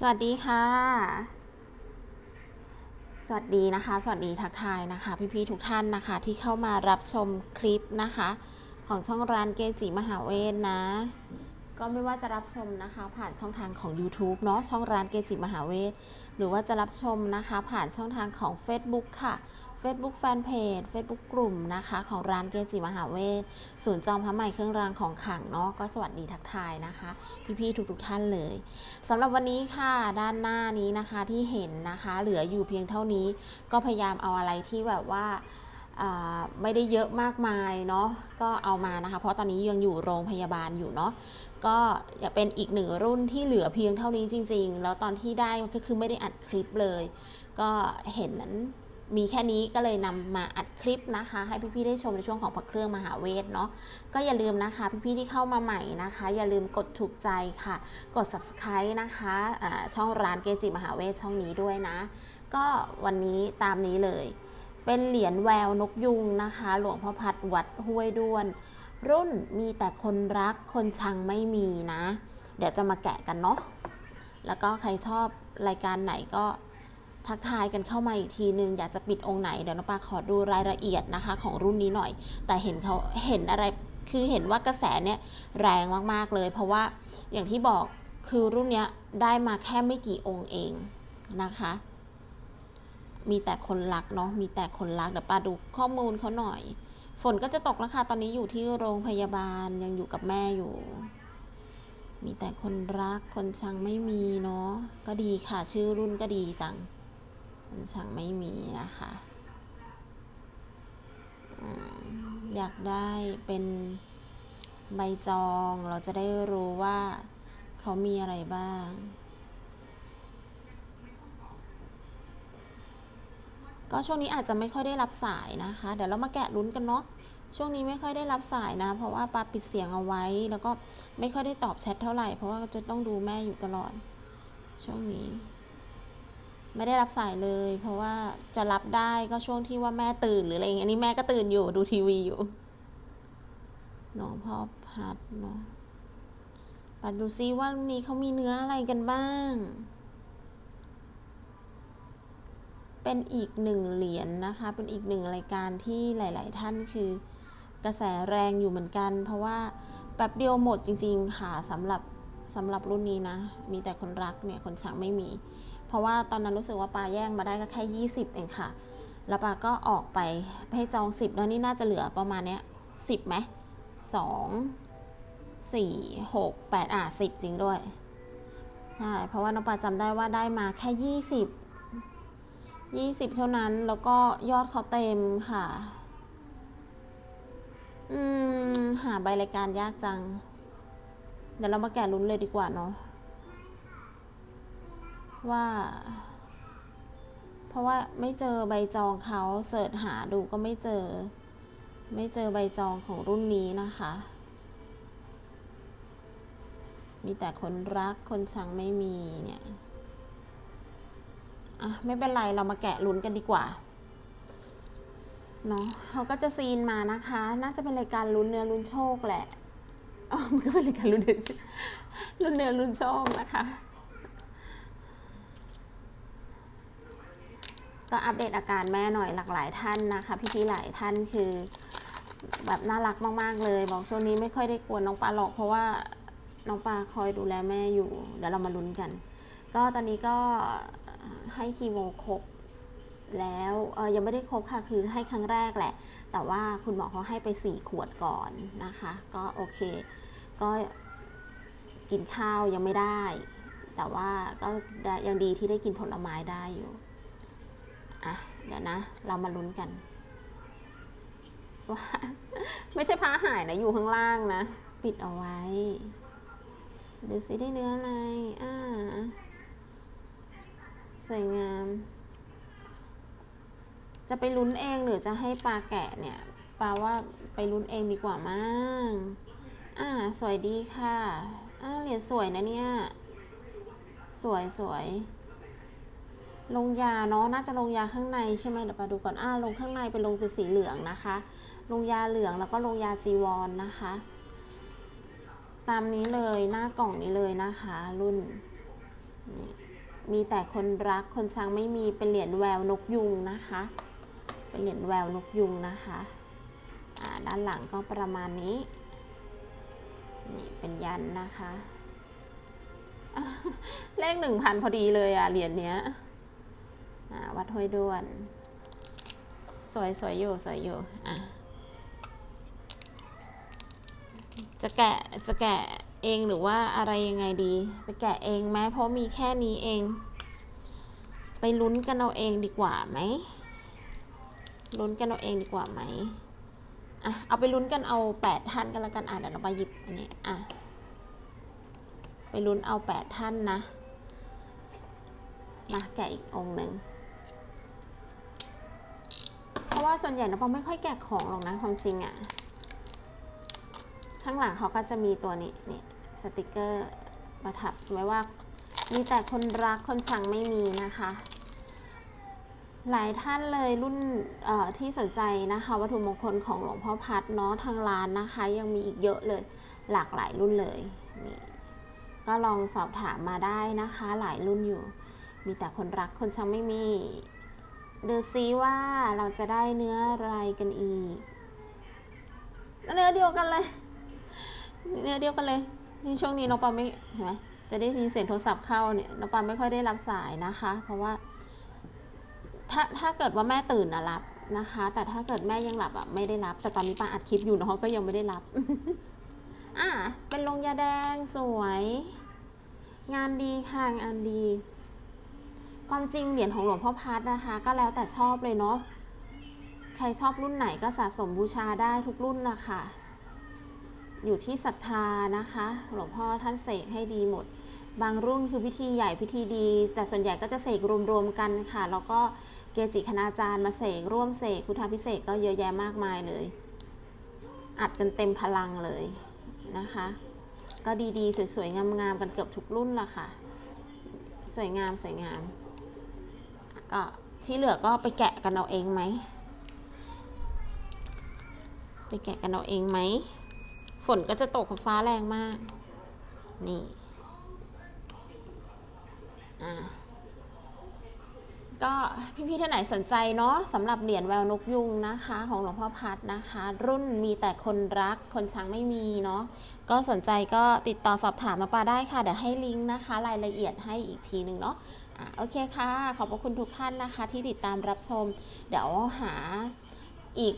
สวัสดีค่ะ สวัสดีนะคะ สวัสดีทักทายนะคะ พี่ๆทุกท่านนะคะ ที่เข้ามารับชมคลิปนะคะ ของช่องร้านเกจิมหาเวทนะ ก็ไม่ว่าจะรับชมนะคะ ผ่านช่องทางของ YouTube เนาะช่องร้านเกจิมหาเวท หรือว่าจะรับชมนะคะ ผ่านช่องทางของ Facebook ค่ะ Facebook Fanpage Facebook กลุ่มนะคะ ของร้านเกจิมหาเวทศูนย์จองพระใหม่เครื่องรางของขลังเนาะก็สวัสดีทักทายนะคะ พี่ๆทุกๆท่านเลยสำหรับวันนี้ค่ะด้านหน้านี้นะคะที่เห็นนะคะ เหลืออยู่เพียงเท่านี้ ก็พยายามเอาอะไรที่แบบว่าไม่ได้เยอะมากมายเนาะก็เอามานะคะ เพราะตอนนี้ยังอยู่โรงพยาบาลอยู่เนาะก็เป็นอีกหนึ่งรุ่นที่เหลือเพียงเท่านี้จริง ๆ แล้วตอนที่ได้ก็คือไม่ได้อัดคลิปเลย ก็เห็นนั้น มีแค่นี้ก็เลยนำมาอัดคลิปนะคะ ให้พี่ๆได้ชมในช่วงของพระเครื่องมหาเวทเนาะก็อย่าลืมนะคะ พี่ๆที่เข้ามาใหม่นะคะ อย่าลืมกดถูกใจค่ะ กด subscribe นะคะอ่าช่องร้านเกจิมหาเวทช่องนี้ด้วยนะ ก็วันนี้ตามนี้เลย เป็นเหรียญแววนกยุงนะคะ หลวงพ่อพัดวัดห้วยด้วน รุ่นมีแต่คนรักคนชังไม่มีนะ เดี๋ยวจะมาแกะกันเนาะแล้วก็ใครชอบรายการไหนก็ ทักทายกันเข้ามาอีกทีนึง อยากจะปิดองค์ไหน เดี๋ยวน้องปาขอดูรายละเอียดนะคะ ของรุ่นนี้หน่อย แต่เห็นเขาเห็นอะไรคือเห็นว่ากระแสเนี่ยแรงมากๆเลย เพราะว่าอย่างที่บอกคือรุ่นเนี้ยได้มาแค่ไม่กี่องค์เองนะคะ มีแต่คนรักเนาะมีแต่คนรักเดี๋ยวปาดูข้อมูลเขาหน่อย ฝนก็จะตกแล้วค่ะตอนนี้อยู่ที่โรงพยาบาลยังอยู่กับแม่อยู่ มีแต่คนรักคนชังไม่มีเนาะก็ดีค่ะ ชื่อรุ่นก็ดีจัง คนชังไม่มีนะคะอืมอยากได้เป็นใบจองเราจะได้รู้ว่าเขามีอะไรบ้าง ก็ช่วงนี้อาจจะไม่ค่อยได้รับสายนะคะ เดี๋ยวเรามาแกะลุ้นกันเนาะช่วงนี้ไม่ค่อยได้รับสายนะ เพราะว่าปาปิดเสียงเอาไว้ แล้วก็ไม่ค่อยได้ตอบแชทเท่าไหร่ เพราะว่าจะต้องดูแม่อยู่ตลอด ช่วงนี้ ไม่ได้รับสายเลย เพราะว่าจะรับได้ก็ช่วงที่ว่าแม่ตื่นหรืออะไรอย่างนี้อันนี้แม่ก็ตื่นอยู่ดูทีวีอยู่น้องพ่อพัดเนาะปัดดูซิว่าวันนี้เขามีเนื้ออะไรกันบ้าง เป็นอีกหนึ่งเหรียญนะคะ เป็นอีกหนึ่งรายการที่หลาย ๆ ท่านคือกระแสแรงอยู่เหมือนกัน เพราะว่าแป๊บเดียวหมดจริง ๆ ค่ะสำหรับสำหรับรุ่นนี้นะ มีแต่คนรักเนี่ย คนสั่งไม่มี เพราะว่าตอนนั้นรู้สึกว่าปลาแย่งมาได้ก็แค่ 20 เองค่ะ แล้วปลาก็ออกไปให้จอง 10 แล้วนี่น่าจะเหลือประมาณเนี้ย10ไหมสองสี่หกแปดอะสิบจริงด้วยใช่เพราะว่าน้องปลาจำได้ว่าได้มาแค่20 20เท่านั้นแล้วก็ยอดเขาเต็มค่ะ อืม หาใบรายการยากจัง เดี๋ยวเรามาแกะลุ้นเลยดีกว่าเนาะ ว่า เพราะว่าไม่เจอใบจองเขาเสิร์ชหาดูก็ไม่เจอ ไม่เจอใบจองของรุ่นนี้นะคะ มีแต่คนรักคนชังไม่มีเนี่ยอะไม่เป็นไรเรามาแกะลุ้นกันดีกว่าเนาะเขาก็จะซีนมานะคะ น่าจะเป็นรายการลุ้นเนื้อลุ้นโชคแหละอ๋อมันก็เป็นรายการลุ้นเนื้อลุ้นเนื้อลุ้นโชคนะคะ ก็อัปเดตอาการแม่หน่อยหลากหลายท่านนะคะ พี่ๆหลายท่านคือ แบบน่ารักมากๆเลย บอกช่วงนี้ไม่ค่อยได้กวนน้องปลาหรอกเพราะว่าน้องปลาคอยดูแลแม่อยู่ เดี๋ยวเรามาลุ้นกัน ก็ตอนนี้ก็ให้คีโมครบแล้วเออยังไม่ได้ครบค่ะคือให้ครั้งแรกแหละ แต่ว่าคุณหมอเขาให้ไปสี่ขวดก่อนนะคะ ก็โอเค ก็กินข้าวยังไม่ได้ แต่ว่าก็ยังดีที่ได้กินผลไม้ได้อยู่ อะเดี๋ยวนะ เรามาลุ้นกันว่าไม่ใช่ผ้าหายนะ อยู่ข้างล่างนะ ปิดเอาไว้ ดูสิได้เนื้ออะไร อ่า สวยงาม จะไปลุ้นเองหรือจะให้ปลาแกะเนี่ยปลาว่าไปลุ้นเองดีกว่ามั้งอ่า สวยดีค่ะ อ่าเหรียญสวยนะเนี่ย สวยสวย ลงยาเนาะน่าจะลงยาข้างในใช่ไหมเดี๋ยวปลาดูก่อนอ่าลงข้างในเป็นลงเป็นสีเหลืองนะคะ ลงยาเหลืองแล้วก็ลงยาจีวรนนะคะ ตามนี้เลยหน้ากล่องนี้เลยนะคะ รุ่นนี่มีแต่คนรักคนชังไม่มีเป็นเหรียญแววนกยุงนะคะ เป็นเหรียญแววนกยุงนะคะอ่าด้านหลังก็ประมาณนี้ นี่เป็นยันนะคะ เลขหนึ่งพันพอดีเลยอะเหรียญเนี้ย วัดห้วยด้วน สวยสวยอยู่สวยอยู่อะจะแกะจะแกะเองหรือว่าอะไรยังไงดี ไปแกะเองไหมเพราะมีแค่นี้เอง ไปลุ้นกันเอาเองดีกว่าไหมลุ้นกันเอาเองดีกว่าไหมอะเอาไปลุ้นกันเอาแปดท่านกันล้วกันอะเดี๋ยวเราไปหยิบอันนี้อะไปลุ้นเอาแปดท่านนะมาแกะอีกองหนึ่ง ราะว่าส่วนใหญ่นะปอไม่ค่อยแกะของหรอกนะความจริงอะ่ะ ข้างหลังเขาก็จะมีตัวนี้นี่สติกเกอร์ประทับไว้ว่ามีแต่คนรักคนชังไม่มีนะคะ หลายท่านเลยรุ่นที่สนใจนะคะวัตถุมงคลของหลวงพ่อพัดเนาะทางร้านนะคะ ยังมีอีกเยอะเลยหลากหลายรุ่นเลยนี่ก็ลองสอบถามมาได้นะคะ หลายรุ่นอยู่ มีแต่คนรักคนชังไม่มี ดูซิว่าเราจะได้เนื้ออะไรกันอีก เนื้อเดียวกันเลย เนื้อเดียวกันเลย นี่ช่วงนี้น้องปาไม่เห็นไหมจะได้ยินเสียงโทรศัพท์เข้าเนี่ยน้องปาไม่ค่อยได้รับสายนะคะ เพราะว่า ถ้าถ้าเกิดว่าแม่ตื่นนะรับนะคะ แต่ถ้าเกิดแม่ยังหลับอะไม่ได้รับ แต่ตอนนี้ปาอัดคลิปอยู่น้องก็ยังไม่ได้รับ อะเป็นลงยาแดงสวย งานดีค่ะงานดี ความจริงเหรียญของหลวงพ่อพัดนะคะ ก็แล้วแต่ชอบเลยเนาะใครชอบรุ่นไหนก็สะสมบูชาได้ทุกรุ่นนะคะอยู่ที่ศรัทธานะคะ หลวงพ่อท่านเสกให้ดีหมด บางรุ่นคือพิธีใหญ่พิธีดี แต่ส่วนใหญ่ก็จะเสกรวมๆกันค่ะ แล้วก็เกจิคณาจารย์มาเสกร่วมเสกพุทธพิเศษกก็เยอะแยะมากมายเลย อัดกันเต็มพลังเลยนะคะ ก็ดีๆ สวยๆ งามๆ กันเกือบทุกรุ่นละค่ะ สวยงามสวยงาม ก็ที่เหลือก็ไปแกะกันเอาเองไหม ไปแกะกันเอาเองไหม ฝนก็จะตกฟ้าแรงมาก นี่ อ่า ก็พี่ๆท่านไหนสนใจเนาะสำหรับเหรียญแววนกยุงนะคะ ของหลวงพ่อพัดนะคะ รุ่นมีแต่คนรักคนชังไม่มีเนาะก็สนใจก็ติดต่อสอบถามมาปาได้ค่ะเดี๋ยวให้ลิงก์นะคะ รายละเอียดให้อีกทีหนึ่งเนาะอะโอเคค่ะ ขอบพระคุณทุกท่านนะคะ ที่ติดตามรับชม เดี๋ยวหาอีก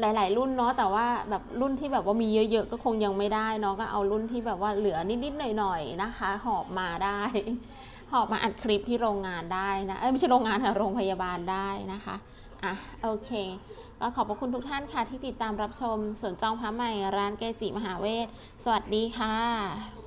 หลาย ๆ รุ่นเนาะแต่ว่าแบบรุ่นที่แบบว่ามีเยอะ ๆ ก็คงยังไม่ได้เนาะก็เอารุ่นที่แบบว่าเหลือนิด ๆ หน่อย ๆ นะคะ หอบมาได้ ออกมาอัดคลิปที่โรงงานได้นะ เอ้ยไม่ใช่โรงงานค่ะโรงพยาบาลได้นะคะ อะโอเค ก็ขอบพระคุณทุกท่านค่ะที่ติดตามรับชมสวนจองพระใหม่ร้านเกจิมหาเวท สวัสดีค่ะ